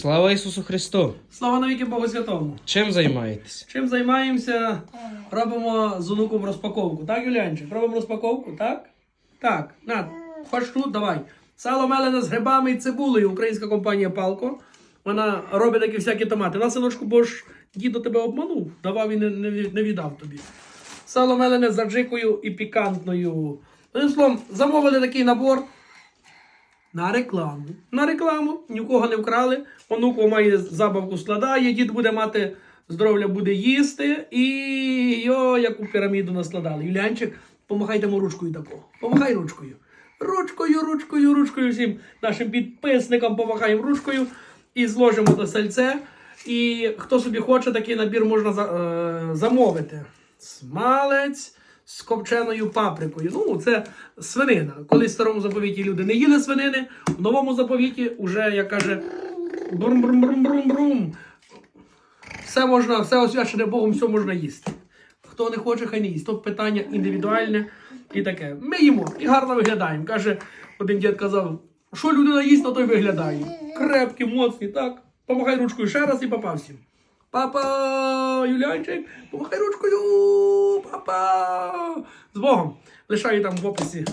Слава Ісусу Христу! Слава навіки Богу Святому. Чим займаєтесь? Чим займаємося? Робимо з онуком розпаковку. Так, Юлянчик? Робимо розпаковку, так? Так, на, хоч тут, давай. Сало мелене з грибами і цибулею. Українська компанія Палко. Вона робить такі всякі томати. На синочку, бо ж дідо тебе обманув, давав і не, не, не віддав тобі. Сало мелене з аджикою і пікантною. Одним словом, замовили такий набор. На рекламу. На рекламу. Нікого не вкрали. Онуко має забавку складає, дід буде мати здоров'я, буде їсти. І йо, яку піраміду наскладали. Юлянчик, помахайте йому ручкою такого. Помахай ручкою. Ручкою, ручкою, ручкою всім нашим підписникам помахаємо ручкою і зложимо до сальце. І хто собі хоче, такий набір можна е, замовити. Смалець з копченою паприкою. Ну, це свинина. Колись в старому заповіті люди не їли свинини, в новому заповіті вже, як каже, брум-брум-брум-брум-брум. Все можна, все освячене Богом, все можна їсти. Хто не хоче, хай не їсть. То питання індивідуальне і таке. Ми їмо і гарно виглядаємо. Каже, один дід казав, що людина їсть, на той виглядає. Крепкі, моцні, так. Помахай ручкою ще раз і папа всім. Папа, Юлянчик, помахай ручкою, папа. З Богом. Лишаю там в описі